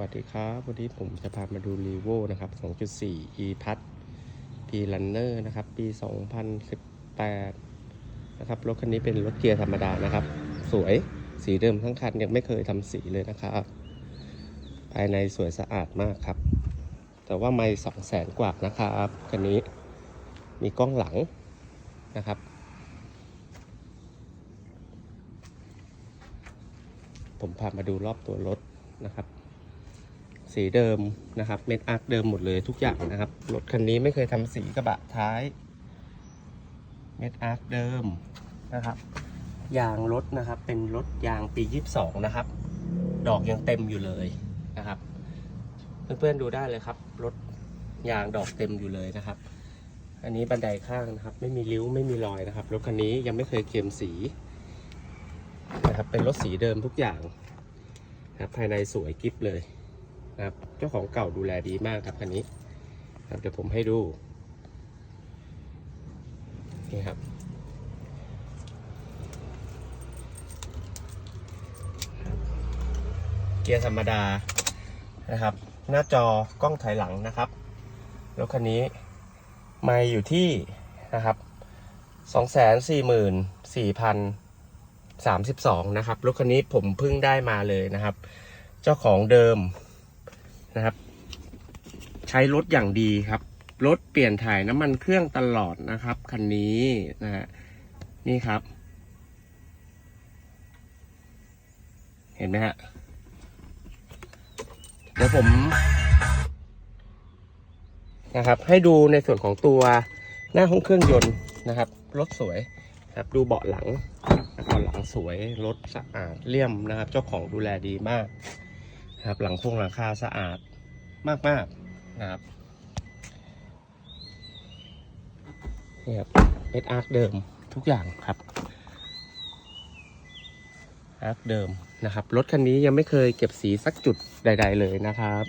วัสดีครับ วันนี้ผมจะพามาดูรีโวนะครับ 2.4 e พัด p runner นะครับ ปี 2018 นะครับ รถคันนี้เป็นรถเกียร์ธรรมดานะครับ สวย สีเดิมทั้งคันยังไม่เคยทำสีเลยนะครับ ภายในสวยสะอาดมากครับ แต่ว่าไม่สองแสนกว่านะครับคันนี้ มีกล้องหลังนะครับผมพามาดูรอบตัวรถนะครับ สีเดิมนะครับเม็ดอาร์คเดิมหมดเลยทุกอย่างนะครับรถคันนี้ไม่เคยทำสีกระบะท้ายเม็ดอาร์คเดิมนะครับยางรถนะครับเป็นรถยางปี 22 นะครับ ดอกยังเต็มอยู่เลยนะครับ เพื่อนๆดูได้เลยครับรถยางดอกเต็มอยู่เลยนะครับ อันนี้บันไดข้างนะครับ ไม่มีริ้วไม่มีรอยนะครับรถคันนี้ยังไม่เคยเค็มสีนะครับเป็นรถสีเดิมทุกอย่างนะครับภายในสวยกิฟเลย นะครับเจ้าของเก่าดูแลดีมากครับคันนี้ครับเดี๋ยวผมให้ดูนี่ครับเกียร์ธรรมดานะครับ หน้าจอกล้องถอยหลังนะครับรถคันนี้ไม่อยู่ที่นะครับสองแสนสี่หมื่นสี่พัน32นะครับรถคันนี้ผมเพิ่งได้มาเลยนะครับ เจ้าของเดิม นะครับ ใช้รถอย่างดีครับ รถเปลี่ยนถ่ายน้ำมันเครื่องตลอดนะครับคันนี้นะฮะนี่ครับ เห็นไหมฮะเดี๋ยวผมนะครับให้ดูในส่วนของตัวหน้าห้องเครื่องยนต์นะครับ รถสวยครับดูเบาะหลังแล้วก็หลังสวย รถสะอาดเลี่ยมนะครับ เจ้าของดูแลดีมาก นะครับ หลังพวงหลังคาสะอาดมากๆนะครับนี่ครับเอสอาร์เดิมทุกอย่างครับอาร์เดิมนะครับ รถคันนี้ยังไม่เคยเก็บสีสักจุดใด ๆ เลยนะครับ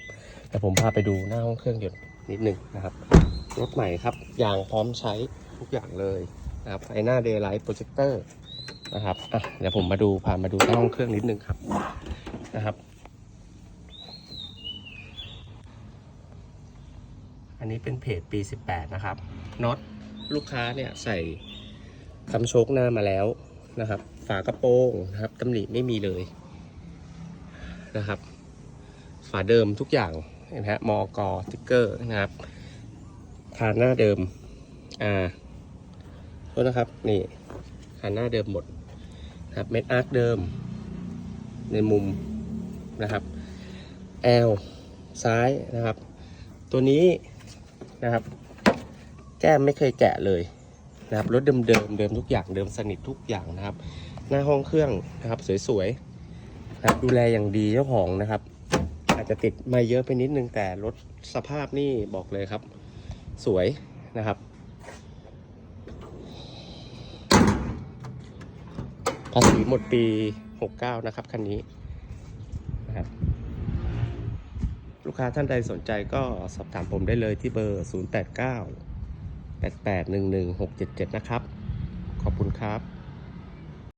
แต่ผมพาไปดูหน้าห้องเครื่องยนต์นิดหนึ่งนะครับ รถใหม่ครับยางพร้อมใช้ทุกอย่างเลยนะครับไฟหน้าเดย์ไลท์โปรเจคเตอร์นะครับอะเดี๋ยวผมมาดูพามาดูห้องเครื่องนิดนึงครับนะครับ อันนี้เป็นเพจปี 18 นะครับน็อตลูกค้าเนี่ยใส่คำโชคหน้ามาแล้วนะครับ ฝากระโปรงนะครับตำหนิไม่มีเลยนะครับ ฝาเดิมทุกอย่างเห็นะฮะมอกอติ๊กเกอร์นะครับคานหน้าเดิมอ่าโทษนะครับนี่คานหน้าเดิมหมดนะครับเม็ดอาร์คเดิม ในมุมนะครับ L ซ้ายนะครับ ตัวนี้ นะครับ แก้มไม่เคยแกะเลยนะครับรถเดิมเดิมเดิมทุกอย่างเดิมสนิททุกอย่างนะครับ หน้าห้องเครื่องนะครับ สวยๆนะครับดูแลอย่างดีเจ้าของนะครับ อาจจะติดมาเยอะไปนิดนึงแต่รถสภาพนี่บอกเลยครับ สวยนะครับ ภาษีหมดปี 69 นะครับคันนี้นะครับ ลูกค้าท่านใดสนใจก็สอบถามผมได้เลยที่เบอร์ 089 8811 677 นะครับ ขอบคุณครับ